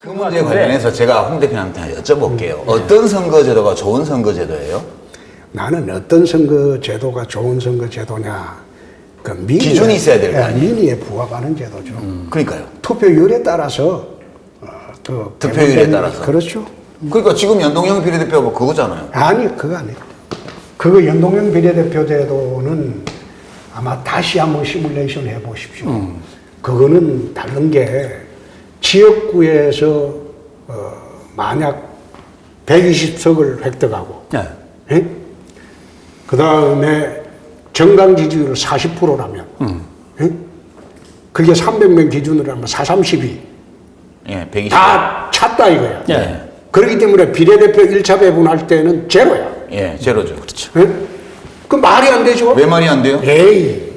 그 문제에 관련해서 제가 홍 대표한테 여쭤볼게요. 어떤 선거제도가 좋은 선거제도예요? 나는 어떤 선거 제도가 좋은 선거 제도냐. 그 민의에, 기준이 있어야 될거 예, 아니에요? 민의에 부합하는 제도죠. 그러니까요. 투표율에 따라서 어, 그 득표율에 배분되는- 따라서. 그렇죠. 그러니까 지금 연동형 비례대표가 뭐 그거잖아요. 아니 그거 아니에요. 그거 연동형 비례대표 제도는 아마 다시 한번 시뮬레이션 해보십시오. 음. 그거는 다른 게 지역구에서 어, 만약 120석을 획득하고 네. 그 다음에 정당 지지율 40%라면 그게 300명 기준으로 하면 4, 32. 예, 120. 다 찼다 이거야. 예. 그렇기 때문에 비례대표 1차 배분할 때는 제로야. 예, 제로죠. 그렇죠. 예? 그 말이 안 되죠? 왜 말이 안 돼요? 에이.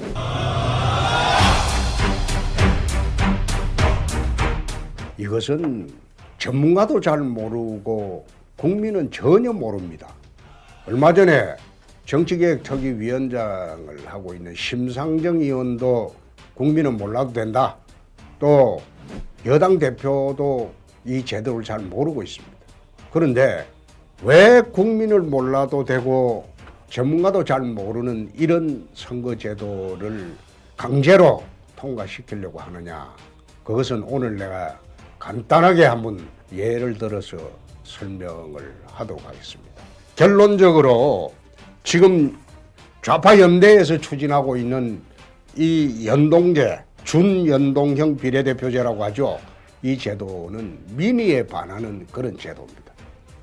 이것은 전문가도 잘 모르고 국민은 전혀 모릅니다. 얼마 전에 정치개혁특위위원장을 하고 있는 심상정 의원도 국민은 몰라도 된다. 또 여당 대표도 이 제도를 잘 모르고 있습니다. 그런데 왜 국민을 몰라도 되고 전문가도 잘 모르는 이런 선거 제도를 강제로 통과시키려고 하느냐? 그것은 오늘 내가 간단하게 한번 예를 들어서 설명을 하도록 하겠습니다. 결론적으로 지금 좌파 연대에서 추진하고 있는 이 연동제, 준연동형 비례대표제라고 하죠. 이 제도는 민의에 반하는 그런 제도입니다.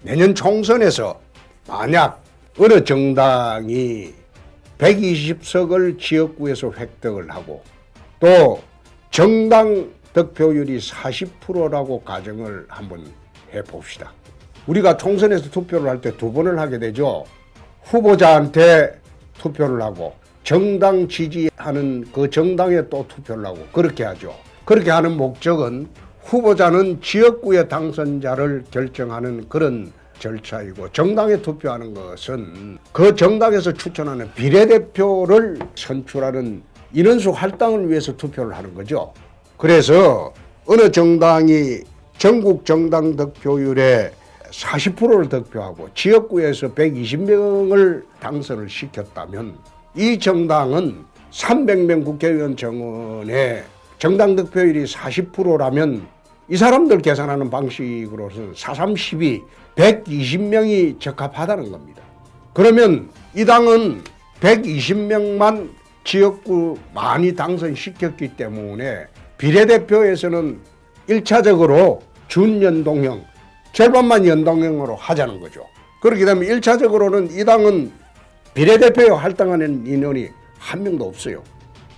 내년 총선에서 만약 어느 정당이 120석을 지역구에서 획득을 하고 또 정당 득표율이 40%라고 가정을 한번 해봅시다. 우리가 총선에서 투표를 할 때 두 번을 하게 되죠. 후보자한테 투표를 하고 정당 지지하는 그 정당에 또 투표를 하고 그렇게 하죠. 그렇게 하는 목적은 후보자는 지역구의 당선자를 결정하는 그런 절차이고 정당에 투표하는 것은 그 정당에서 추천하는 비례대표를 선출하는 인원수 할당을 위해서 투표를 하는 거죠. 그래서 어느 정당이 전국 정당 득표율의 40%를 득표하고 지역구에서 120명을 당선을 시켰다면 이 정당은 300명 국회의원 정원에 정당 득표율이 40%라면 이 사람들 계산하는 방식으로서는 432, 120명이 적합하다는 겁니다. 그러면 이 당은 120명만 지역구 많이 당선시켰기 때문에 비례대표에서는 1차적으로 준연동형, 절반만 연동형으로 하자는 거죠. 그렇게 되면 1차적으로는 이 당은 비례대표에 할당하는 인원이 한 명도 없어요.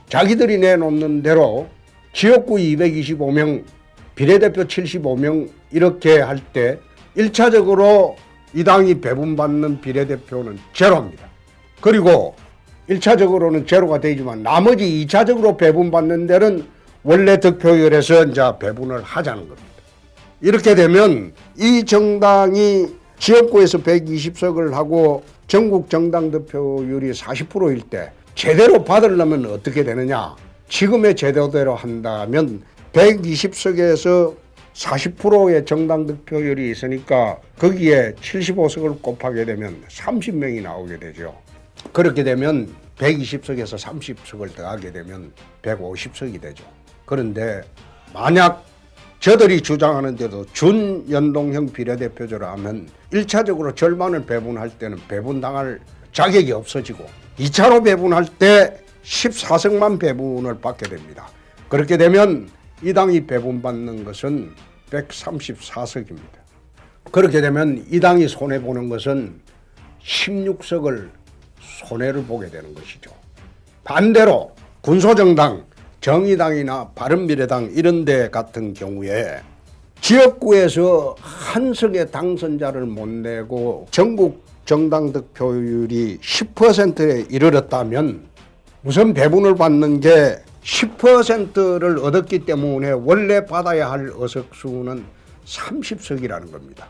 자기들이 내놓는 대로 지역구 225명, 비례대표 75명 이렇게 할 때 1차적으로 이 당이 배분받는 비례대표는 제로입니다. 그리고 1차적으로는 제로가 되지만 나머지 2차적으로 배분받는 데는 원래 득표율에서 이제 배분을 하자는 겁니다. 이렇게 되면 이 정당이 지역구에서 120석을 하고 전국 정당 득표율이 40%일 때 제대로 받으려면 어떻게 되느냐? 지금의 제도대로 한다면 120석에서 40%의 정당 득표율이 있으니까 거기에 75석을 곱하게 되면 30명이 나오게 되죠. 그렇게 되면 120석에서 30석을 더하게 되면 150석이 되죠. 그런데 만약 저들이 주장하는 대로 준연동형 비례대표제로 하면 1차적으로 절반을 배분할 때는 배분당할 자격이 없어지고 2차로 배분할 때 14석만 배분을 받게 됩니다. 그렇게 되면 이 당이 배분받는 것은 134석입니다. 그렇게 되면 이 당이 손해보는 것은 16석을 손해를 보게 되는 것이죠. 반대로 군소정당, 정의당이나 바른미래당 이런 데 같은 경우에 지역구에서 한 석의 당선자를 못 내고 전국 정당 득표율이 10%에 이르렀다면 우선 배분을 받는 게 10%를 얻었기 때문에 원래 받아야 할 의석수는 30석이라는 겁니다.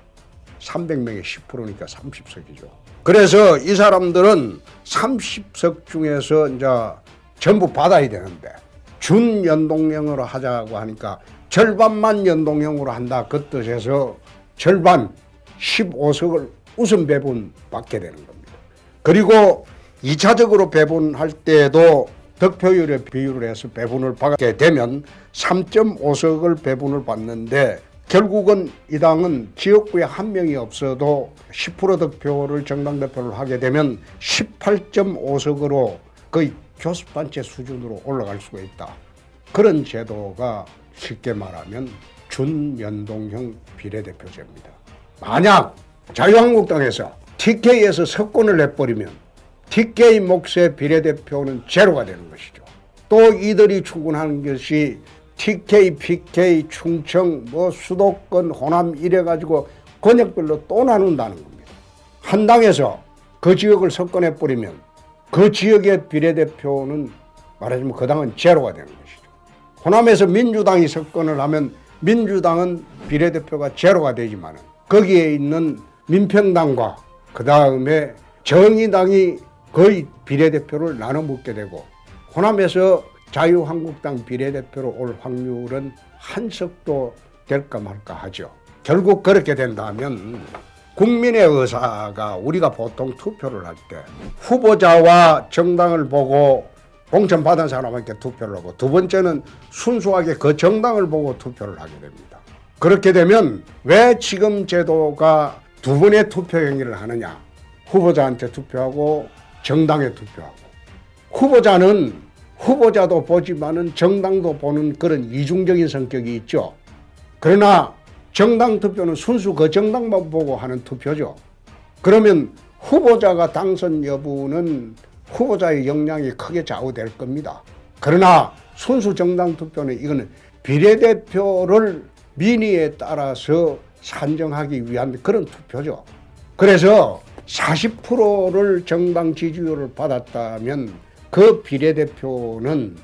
300명의 10%니까 30석이죠. 그래서 이 사람들은 30석 중에서 이제 전부 받아야 되는데 준연동형으로 하자고 하니까 절반만 연동형으로 한다. 그 뜻에서 절반 15석을 우선 배분 받게 되는 겁니다. 그리고 2차적으로 배분할 때에도 득표율의 비율을 해서 배분을 받게 되면 3.5석을 배분을 받는데 결국은 이 당은 지역구에 한 명이 없어도 10% 득표를 정당 대표를 하게 되면 18.5석으로 거의 교섭단체 수준으로 올라갈 수가 있다. 그런 제도가 쉽게 말하면 준연동형 비례대표제입니다. 만약 자유한국당에서 TK에서 석권을 내버리면 TK 몫의 비례대표는 제로가 되는 것이죠. 또 이들이 추구하는 것이 TK, PK, 충청, 뭐 수도권, 호남 이래 가지고 권역별로 또 나눈다는 겁니다. 한 당에서 그 지역을 석권해 버리면 그 지역의 비례대표는 말하자면 그 당은 제로가 되는 것이죠. 호남에서 민주당이 석권을 하면 민주당은 비례대표가 제로가 되지만 거기에 있는 민평당과 그 다음에 정의당이 거의 비례대표를 나눠 먹게 되고 호남에서 자유한국당 비례대표로 올 확률은 한 석도 될까 말까 하죠. 결국 그렇게 된다면 국민의 의사가 우리가 보통 투표를 할 때 후보자와 정당을 보고 공천받은 사람에게 투표를 하고 두 번째는 순수하게 그 정당을 보고 투표를 하게 됩니다. 그렇게 되면 왜 지금 제도가 두 번의 투표 행위를 하느냐? 후보자한테 투표하고 정당에 투표하고 후보자는 후보자도 보지만은 정당도 보는 그런 이중적인 성격이 있죠. 그러나 정당 투표는 순수 그 정당만 보고 하는 투표죠. 그러면 후보자가 당선 여부는 후보자의 역량이 크게 좌우될 겁니다. 그러나 순수 정당 투표는 이거는 비례대표를 민의에 따라서 산정하기 위한 그런 투표죠. 그래서 40%를 정당 지지율을 받았다면 그 비례대표는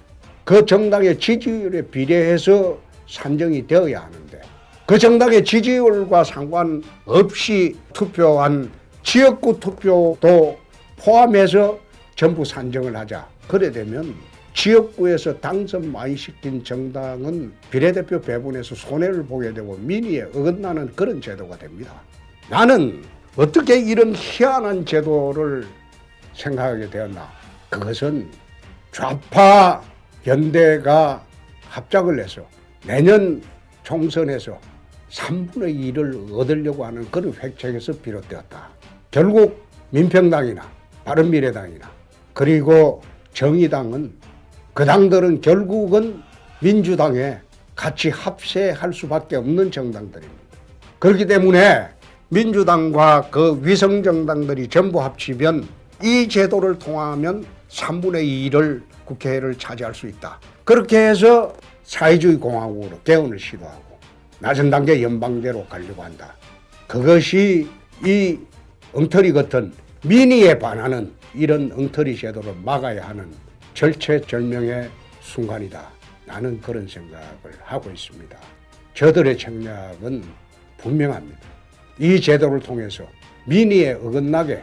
그 정당의 지지율에 비례해서 산정이 되어야 하는데 그 정당의 지지율과 상관없이 투표한 지역구 투표도 포함해서 전부 산정을 하자. 그래 되면 지역구에서 당선 많이 시킨 정당은 비례대표 배분에서 손해를 보게 되고 민의에 어긋나는 그런 제도가 됩니다. 나는 어떻게 이런 희한한 제도를 생각하게 되었나? 그것은 좌파 연대가 합작을 해서 내년 총선에서 3분의 1을 얻으려고 하는 그런 획책에서 비롯되었다. 결국 민평당이나 바른미래당이나 그리고 정의당은 그 당들은 결국은 민주당에 같이 합세할 수밖에 없는 정당들입니다. 그렇기 때문에 민주당과 그 위성 정당들이 전부 합치면 이 제도를 통하면 3분의 2를 국회를 차지할 수 있다. 그렇게 해서 사회주의 공화국으로 개헌을 시도하고 낮은 단계 연방제로 가려고 한다. 그것이 이 엉터리 같은 민의에 반하는 이런 엉터리 제도를 막아야 하는 절체절명의 순간이다. 나는 그런 생각을 하고 있습니다. 저들의 책략은 분명합니다. 이 제도를 통해서 민의에 어긋나게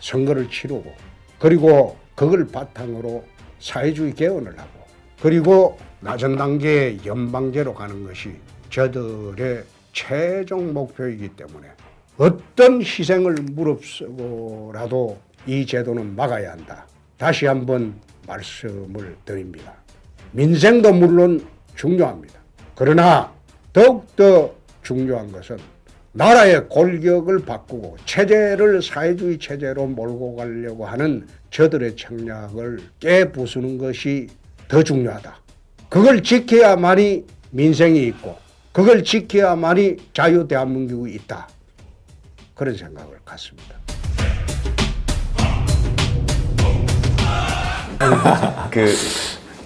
선거를 치르고 그리고 그걸 바탕으로 사회주의 개헌을 하고 그리고 낮은 단계의 연방제로 가는 것이 저들의 최종 목표이기 때문에 어떤 희생을 무릅쓰고라도 이 제도는 막아야 한다. 다시 한번 말씀을 드립니다. 민생도 물론 중요합니다. 그러나 더욱더 중요한 것은 나라의 골격을 바꾸고 체제를 사회주의 체제로 몰고 가려고 하는 저들의 청략을 깨부수는 것이 더 중요하다. 그걸 지켜야만이 민생이 있고 그걸 지켜야만이 자유 대한민국이 있다. 그런 생각을 갖습니다. 그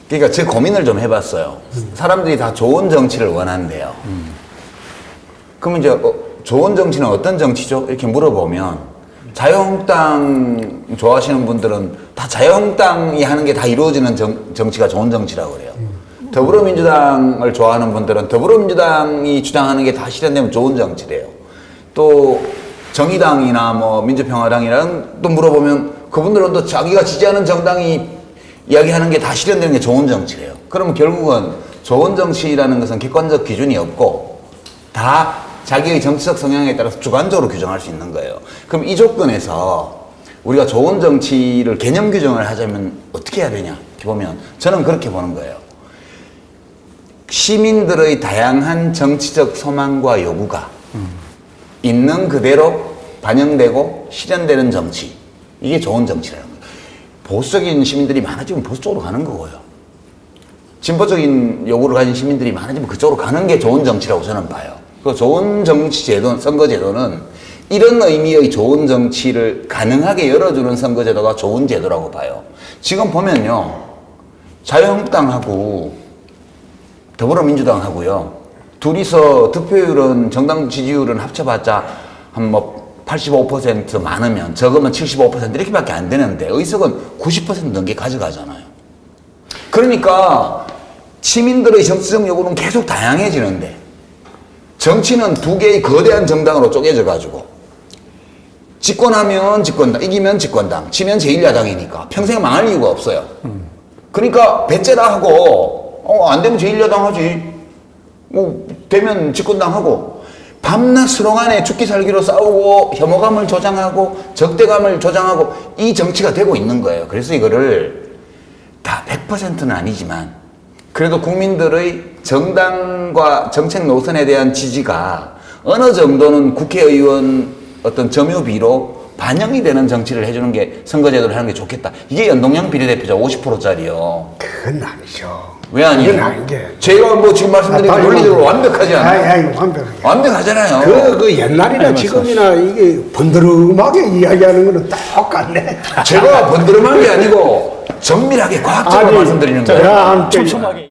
그러니까 제 고민을 좀 해봤어요. 사람들이 다 좋은 정치를 원한대요. 그러면 이제 어, 좋은 정치는 어떤 정치죠? 이렇게 물어보면 자유한국당 좋아하시는 분들은 다 자유한국당이 하는 게 다 이루어지는 정, 정치가 좋은 정치라고 그래요. 더불어민주당을 좋아하는 분들은 더불어민주당이 주장하는 게 다 실현되면 좋은 정치래요. 또 정의당이나 뭐 민주평화당이랑 또 물어보면 그분들은 또 자기가 지지하는 정당이 이야기하는 게 다 실현되는 게 좋은 정치래요. 그러면 결국은 좋은 정치라는 것은 객관적 기준이 없고 다 자기의 정치적 성향에 따라서 주관적으로 규정할 수 있는 거예요. 그럼 이 조건에서 우리가 좋은 정치를 개념 규정을 하자면 어떻게 해야 되냐? 이렇게 보면 저는 그렇게 보는 거예요. 시민들의 다양한 정치적 소망과 요구가 있는 그대로 반영되고 실현되는 정치. 이게 좋은 정치라는 거예요. 보수적인 시민들이 많아지면 보수 쪽으로 가는 거고요. 진보적인 요구를 가진 시민들이 많아지면 그쪽으로 가는 게 좋은 정치라고 저는 봐요. 그 좋은 정치 제도, 선거 제도는 이런 의미의 좋은 정치를 가능하게 열어주는 선거 제도가 좋은 제도라고 봐요. 지금 보면요. 자유한국당하고 더불어민주당하고요. 둘이서 득표율은 정당 지지율은 합쳐봤자 한 뭐 85% 많으면 적으면 75% 이렇게밖에 안 되는데 의석은 90% 넘게 가져가잖아요. 그러니까 시민들의 정치적 요구는 계속 다양해지는데 정치는 두 개의 거대한 정당으로 쪼개져 가지고 집권하면 집권당, 이기면 집권당, 치면 제1야당이니까 평생 망할 이유가 없어요. 그러니까 배째라 하고 어, 안 되면 제1야당 하지. 뭐 되면 집권당 하고 밤낮 수롱안에 죽기 살기로 싸우고 혐오감을 조장하고 적대감을 조장하고 이 정치가 되고 있는 거예요. 그래서 이거를 다 100%는 아니지만 그래도 국민들의 정당과 정책 노선에 대한 지지가 어느 정도는 국회의원 어떤 점유비로 반영이 되는 정치를 해주는 게 선거제도를 하는 게 좋겠다. 이게 연동형 비례대표자 50%짜리요. 그건 아니죠. 왜 아니에요? 그건 아닌 게. 제가 뭐 지금 말씀드린 게 논리적으로 완벽하지 않아요? 아니, 아니, 완벽하게. 완벽하잖아요. 그, 그 옛날이나 지금이나 이게 번드름하게 이야기하는 거는 똑같네. 제가 번드름한 게 아니고 정밀하게 과학적으로 말씀드리는 거예요. 촘촘하게